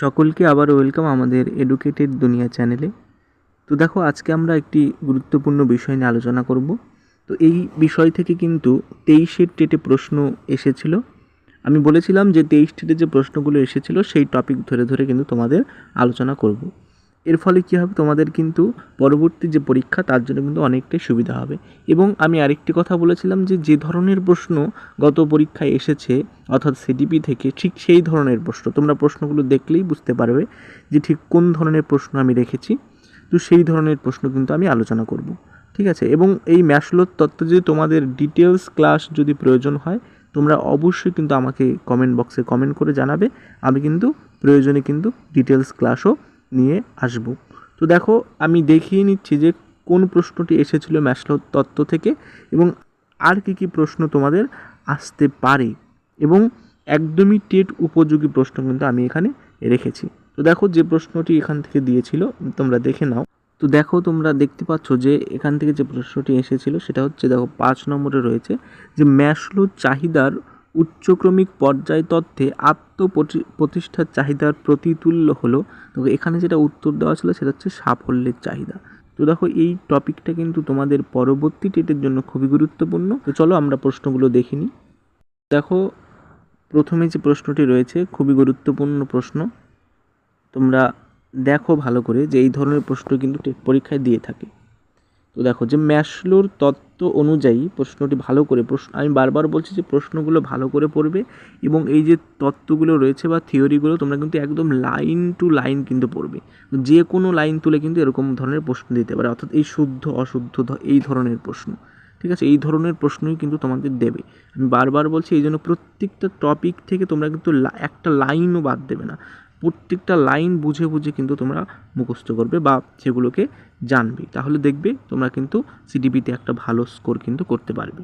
সকলকে আবার ওয়েলকাম আমাদের এডুকেটেড দুনিয়া চ্যানেলে তো দেখো, আজকে আমরা একটি গুরুত্বপূর্ণ বিষয় নিয়ে আলোচনা করব। তো এই বিষয় থেকে কিন্তু তেইশের টেটে প্রশ্ন এসেছিল। আমি বলেছিলাম যে তেইশ টেটে যে প্রশ্নগুলো এসেছিল, সেই টপিক ধরে ধরে কিন্তু তোমাদের আলোচনা করব। এর ফলে কী হবে? তোমাদের কিন্তু পরবর্তী যে পরীক্ষা, তার জন্য কিন্তু অনেকটাই সুবিধা হবে। এবং আমি আরেকটি কথা বলেছিলাম যে যে ধরনের প্রশ্ন গত পরীক্ষায় এসেছে, অর্থাৎ সিডিপি থেকে, ঠিক সেই ধরনের প্রশ্ন। তোমরা প্রশ্নগুলো দেখলেই বুঝতে পারবে যে, ঠিক কোন ধরনের প্রশ্ন আমি রেখেছি। তো সেই ধরনের প্রশ্ন কিন্তু আমি আলোচনা করব। ঠিক আছে? এবং এই ম্যাশলোর তত্ত্ব যদি তোমাদের ডিটেলস ক্লাস যদি প্রয়োজন হয়, তোমরা অবশ্যই কিন্তু আমাকে কমেন্ট বক্সে কমেন্ট করে জানাবে। আমি কিন্তু প্রয়োজনে কিন্তু ডিটেলস ক্লাসও নিয়ে আসব। তো দেখো, আমি দেখিয়ে নিচ্ছি যে কোন প্রশ্নটি এসেছিল ম্যাশলোর তত্ত্ব থেকে এবং আর কি কি প্রশ্ন তোমাদের আসতে পারে এবং একদমই টেট উপযোগী প্রশ্ন কিন্তু আমি এখানে রেখেছি। তো দেখো, যে প্রশ্নটি এখান থেকে দিয়েছিল, তোমরা দেখে নাও। তো দেখো, তোমরা দেখতে পাচ্ছ যে এখান থেকে যে প্রশ্নটি এসেছিল, সেটা হচ্ছে, দেখো, পাঁচ নম্বরে রয়েছে যে ম্যাশলো চাহিদার উচ্চক্রমিক পর্যায় তথ্যে আত্মপ্রতি- প্রতিষ্ঠার চাহিদার প্রতিতুল্য হলো তো এখানে যেটা উত্তর দেওয়া ছিল সেটা হচ্ছে সাফল্যের চাহিদা। তো দেখো এই টপিকটা কিন্তু তোমাদের পরবর্তী টেটের জন্য খুবই গুরুত্বপূর্ণ। তো চলো আমরা প্রশ্নগুলো দেখে নিই। দেখো প্রথমে যে প্রশ্নটি রয়েছে, খুবই গুরুত্বপূর্ণ প্রশ্ন। তোমরা দেখো ভালো করে যে এই ধরনের প্রশ্ন কিন্তু টেট পরীক্ষায় দিয়ে থাকে। তো দেখো যে ম্যাশলোর তত্ত্ব অনুযায়ী প্রশ্নটি ভালো করে প্রশ্ন আমি বারবার বলছি যে প্রশ্নগুলো ভালো করে পড়বে এবং এই যে তত্ত্বগুলো রয়েছে বা থিওরিগুলো, তোমরা কিন্তু একদম লাইন টু লাইন কিন্তু পড়বে। যে কোনো লাইন তুলে কিন্তু এরকম ধরনের প্রশ্ন দিতে পারে, অর্থাৎ এই শুদ্ধ, অশুদ্ধ এই ধরনের প্রশ্ন। ঠিক আছে? এই ধরনের প্রশ্নই কিন্তু তোমাদের দেবে। আমি বারবার বলছি, এই জন্য প্রত্যেকটা টপিক থেকে তোমরা কিন্তু একটা লাইনও বাদ দেবে না। প্রত্যেকটা লাইন বুঝে বুঝে কিন্তু তোমরা মুখস্থ করবে বা সেগুলোকে জানবে। তাহলে দেখবে তোমরা কিন্তু সিডিপিতে একটা ভালো স্কোর কিন্তু করতে পারবে।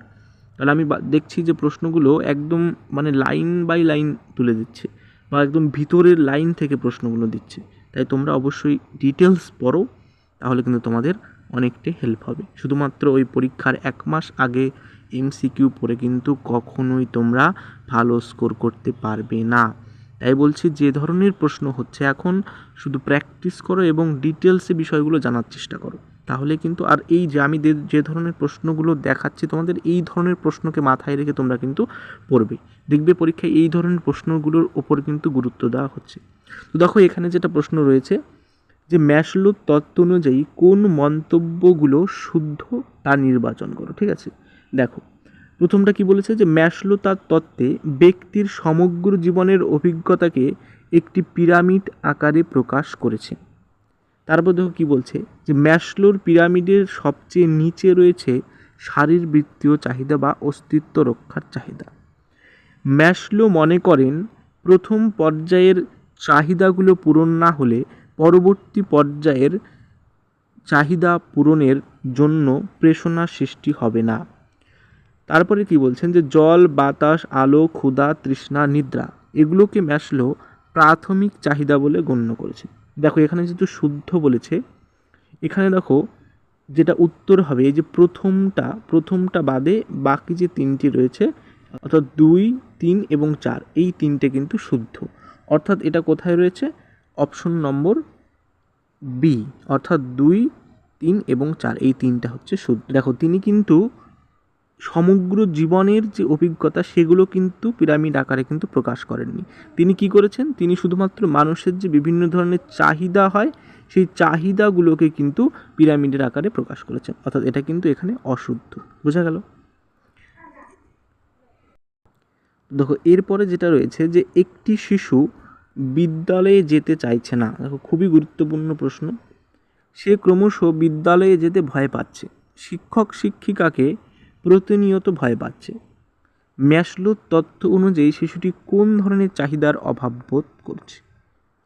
তাহলে আমি দেখছি যে প্রশ্নগুলো একদম মানে লাইন বাই লাইন তুলে দিচ্ছে বা একদম ভিতরের লাইন থেকে প্রশ্নগুলো দিচ্ছে। তাই তোমরা অবশ্যই ডিটেলস পড়ো, তাহলে কিন্তু তোমাদের অনেকটাই হেল্প হবে। শুধুমাত্র ওই পরীক্ষার এক মাস আগে এমসিকিউ পড়ে কিন্তু কখনোই তোমরা ভালো স্কোর করতে পারবে না। তাই বলছি যে ধরনের প্রশ্ন হচ্ছে, এখন শুধু প্র্যাকটিস করো এবং ডিটেলসে বিষয়গুলো জানার চেষ্টা করো। তাহলে কিন্তু আর এই যে আমি যে- ধরনের প্রশ্নগুলো দেখাচ্ছি, তোমাদের এই ধরনের প্রশ্নকে মাথায় রেখে তোমরা কিন্তু পড়বে। দেখবে পরীক্ষায় এই ধরনের প্রশ্নগুলোর ওপর কিন্তু গুরুত্ব দেওয়া হচ্ছে। তো দেখো, এখানে যেটা প্রশ্ন রয়েছে যে ম্যাশলো তত্ত্ব অনুযায়ী কোন মন্তব্যগুলো শুদ্ধ তা নির্বাচন করো, ঠিক আছে? দেখো প্রথমটা কি বলেছে যে ম্যাশলো তার তত্ত্বে ব্যক্তির সমগ্র জীবনের অভিজ্ঞতাকে একটি পিরামিড আকারে প্রকাশ করেছে। তারপর দেখো কী বলছে যে ম্যাশলোর পিরামিডের সবচেয়ে নিচে রয়েছে শারীরবৃত্তীয় চাহিদা বা অস্তিত্ব রক্ষার চাহিদা। ম্যাশলো মনে করেন প্রথম পর্যায়ের চাহিদাগুলো পূরণ না হলে পরবর্তী পর্যায়ের চাহিদা পূরণের জন্য প্রেষণা সৃষ্টি হবে না। তারপরে কি বলছেন যে জল, বাতাস, আলো, ক্ষুধা, তৃষ্ণা, নিদ্রা এগুলোকে ম্যাশলো প্রাথমিক চাহিদা বলে গণ্য করেছে। দেখো, এখানে যেহেতু শুদ্ধ বলেছে, এখানে দেখো যেটা উত্তর হবে, এই যে প্রথমটা প্রথমটা বাদে বাকি যে তিনটি রয়েছে, অর্থাৎ দুই, তিন এবং চার, এই তিনটে কিন্তু শুদ্ধ। অর্থাৎ এটা কোথায় রয়েছে? অপশন নম্বর বি, অর্থাৎ দুই, তিন এবং চার, এই তিনটা হচ্ছে শুদ্ধ। দেখো, তিনি কিন্তু সমগ্র জীবনের যে অভিজ্ঞতা, সেগুলো কিন্তু পিরামিড আকারে কিন্তু প্রকাশ করেননি। তিনি কি করেছেন? তিনি শুধুমাত্র মানুষের যে বিভিন্ন ধরনের চাহিদা হয়, সেই চাহিদাগুলোকে কিন্তু পিরামিডের আকারে প্রকাশ করেছেন। অর্থাৎ এটা কিন্তু এখানে অশুদ্ধ। বোঝা গেল? দেখো, এরপরে যেটা রয়েছে যে একটি শিশু বিদ্যালয়ে যেতে চাইছে না। দেখো, খুবই গুরুত্বপূর্ণ প্রশ্ন। সে ক্রমশ বিদ্যালয়ে যেতে ভয় পাচ্ছে। শিক্ষক শিক্ষিকাকে প্রতিনিয়ত ভয় পাচ্ছে। ম্যাশলোর তথ্য অনুযায়ী শিশুটি কোন ধরনের চাহিদার অভাব বোধ করছে?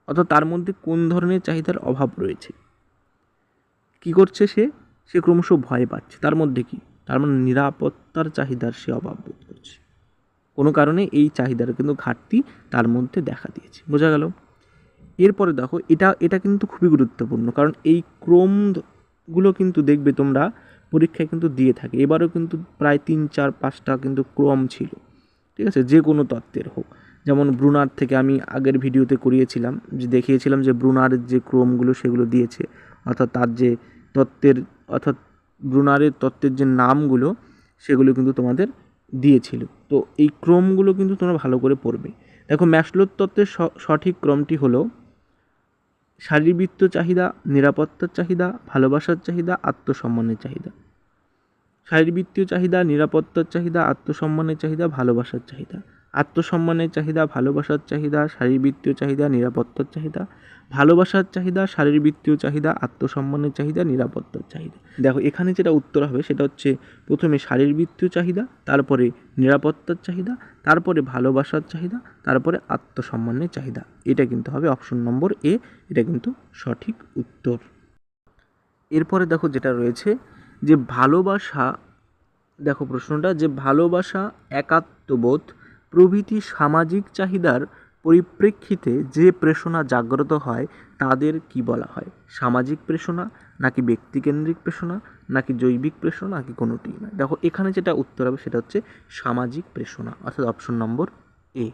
অর্থাৎ তার মধ্যে কোন ধরনের চাহিদার অভাব রয়েছে? কি করছে সে? সে ক্রমশ ভয় পাচ্ছে। তার মধ্যে কি? তার মানে নিরাপত্তার চাহিদার সে অভাব বোধ করছে। কোনো কারণে এই চাহিদার কিন্তু ঘাটতি তার মধ্যে দেখা দিয়েছে। বোঝা গেল? এরপরে দেখো, এটা এটা কিন্তু খুবই গুরুত্বপূর্ণ। কারণ এই ক্রমগুলো কিন্তু দেখবে তোমরা পরীক্ষায় কিন্তু দিয়ে থাকে। এবারও কিন্তু প্রায় তিন, চার, পাঁচটা কিন্তু ক্রম ছিল। ঠিক আছে? যে কোনো তত্ত্বের হোক। যেমন ব্রুনার থেকে আমি আগের ভিডিওতে করিয়েছিলাম, যে দেখিয়েছিলাম যে ব্রুনারের যে ক্রমগুলো সেগুলো দিয়েছে, অর্থাৎ তার যে তত্ত্বের, অর্থাৎ ব্রুনারের তত্ত্বের যে নামগুলো, সেগুলো কিন্তু তোমাদের দিয়েছিল। তো এই ক্রমগুলো কিন্তু তোমরা ভালো করে পড়বে। দেখো ম্যাশলোর তত্ত্বের সঠিক ক্রমটি হলো শারীরবৃত্ত চাহিদা, নিরাপত্তার চাহিদা, ভালোবাসার চাহিদা, আত্মসম্মানের চাহিদা। শারীরবৃত্তীয় চাহিদা, নিরাপত্তার চাহিদা, আত্মসম্মানের চাহিদা, ভালোবাসার চাহিদা। আত্মসম্মানের চাহিদা, ভালোবাসার চাহিদা, শারীরবৃত্তীয় চাহিদা, নিরাপত্তার চাহিদা। ভালোবাসার চাহিদা, শারীরবৃত্তীয় চাহিদা, আত্মসম্মানের চাহিদা, নিরাপত্তার চাহিদা। দেখো, এখানে যেটা উত্তর হবে সেটা হচ্ছে, প্রথমে শারীরবৃত্তীয় চাহিদা, তারপরে নিরাপত্তার চাহিদা, তারপরে ভালোবাসার চাহিদা, তারপরে আত্মসম্মানের চাহিদা। এটা কিন্তু হবে অপশন নম্বর এ, এটা কিন্তু সঠিক উত্তর। এরপরে দেখো যেটা রয়েছে, যে ভালোবাসা, দেখো প্রশ্নটা, যে ভালোবাসা একাত্মবোধ প্রভৃতি সামাজিক চাহিদার পরিপ্রেক্ষিতে যে প্রেষণা জাগ্রত হয়, তাদের কি বলা হয়? সামাজিক প্রেষণা, নাকি ব্যক্তিকেন্দ্রিক প্রেষণা, নাকি জৈবিক প্রেষণা, নাকি কোনোটি না দেখো, এখানে যেটা উত্তর হবে সেটা হচ্ছে সামাজিক প্রেষণা, অর্থাৎ অপশন নম্বর এ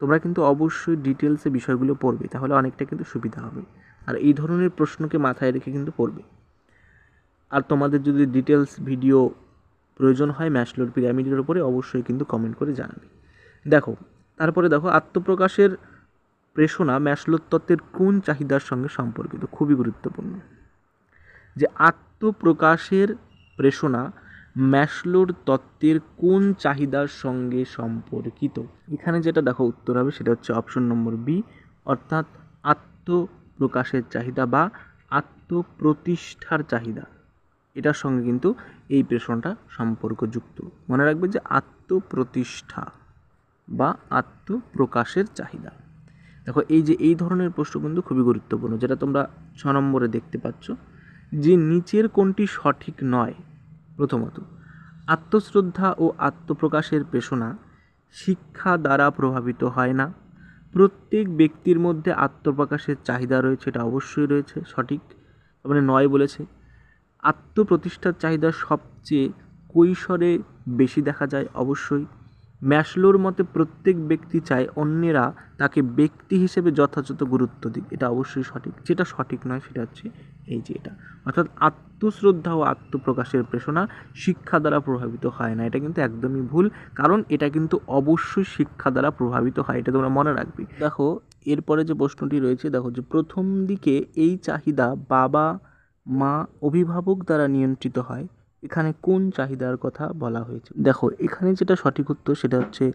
তোমরা কিন্তু অবশ্যই ডিটেলসে বিষয়গুলো পড়বে, তাহলে অনেকটা কিন্তু সুবিধা হবে। আর এই ধরনের প্রশ্নকে মাথায় রেখে কিন্তু পড়বে। আর তোমাদের যদি ডিটেলস ভিডিও প্রয়োজন হয় ম্যাশলোর পিরামিডের উপরে, অবশ্যই কিন্তু কমেন্ট করে জানাবে। দেখো, তারপরে দেখো, আত্মপ্রকাশের প্রেষণা ম্যাশলোর তত্ত্বের কোন চাহিদার সঙ্গে সম্পর্কিত? খুবই গুরুত্বপূর্ণ। যে আত্মপ্রকাশের প্রেষণা ম্যাশলোর তত্ত্বের কোন চাহিদার সঙ্গে সম্পর্কিত? এখানে যেটা দেখো উত্তর হবে সেটা হচ্ছে অপশন নম্বর বি অর্থাৎ আত্মপ্রকাশের চাহিদা বা আত্মপ্রতিষ্ঠার চাহিদা। এটার সঙ্গে কিন্তু এই প্রেষণটা সম্পর্কযুক্ত। মনে রাখবে যে আত্মপ্রতিষ্ঠা বা আত্মপ্রকাশের চাহিদা। দেখো, এই যে এই ধরনের প্রশ্ন কিন্তু খুবই গুরুত্বপূর্ণ, যেটা তোমরা ছ নম্বরে দেখতে পাচ্ছ, যে নিচের কোনটি সঠিক নয়? প্রথমত, আত্মশ্রদ্ধা ও আত্মপ্রকাশের প্রেষণা শিক্ষা দ্বারা প্রভাবিত হয় না। প্রত্যেক ব্যক্তির মধ্যে আত্মপ্রকাশের চাহিদা রয়েছে, এটা অবশ্যই রয়েছে, সঠিক। মানে নয় বলেছে আত্মপ্রতিষ্ঠার চাহিদা সবচেয়ে কৈশোরে বেশি দেখা যায় অবশ্যই। ম্যাশলোর মতে প্রত্যেক ব্যক্তি চায় অন্যেরা তাকে ব্যক্তি হিসেবে যথাযথ গুরুত্ব দিক। এটা অবশ্যই সঠিক। যেটা সঠিক নয় সেটা হচ্ছে এই যে এটা। অর্থাৎ আত্মশ্রদ্ধা ও আত্মপ্রকাশের প্রেষণা শিক্ষা দ্বারা প্রভাবিত হয় না। এটা কিন্তু একদমই ভুল। কারণ এটা কিন্তু অবশ্যই শিক্ষা দ্বারা প্রভাবিত হয়। এটা তোমরা মনে রাখবে। দেখো, এরপরে যে প্রশ্নটি রয়েছে, দেখো যে প্রথম দিকে এই চাহিদা বাবা মা অভিভাবক দ্বারা নিয়ন্ত্রিত হয়। এখানে কোন চাহিদার কথা বলা হয়েছে? দেখো, এখানে যেটা সঠিক উত্তর সেটা হচ্ছে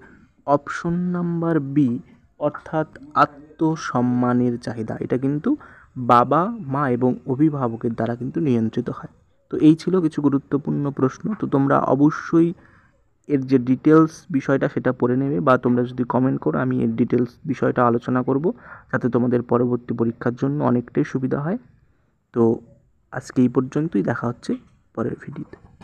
অপশন নাম্বার বি অর্থাৎ আত্মসম্মানের চাহিদা। এটা কিন্তু বাবা, মা এবং অভিভাবকের দ্বারা কিন্তু নিয়ন্ত্রিত হয়। তো এই ছিল কিছু গুরুত্বপূর্ণ প্রশ্ন। তো তোমরা অবশ্যই এর যে ডিটেলস বিষয়টা সেটা পড়ে নেবে বা তোমরা যদি কমেন্ট করো, আমি এর ডিটেলস বিষয়টা আলোচনা করব, যাতে তোমাদের পরবর্তী পরীক্ষার জন্য অনেকটাই সুবিধা হয়। তো আজকে এই পর্যন্তই দেখা হচ্ছে পরের ভিডিওতে।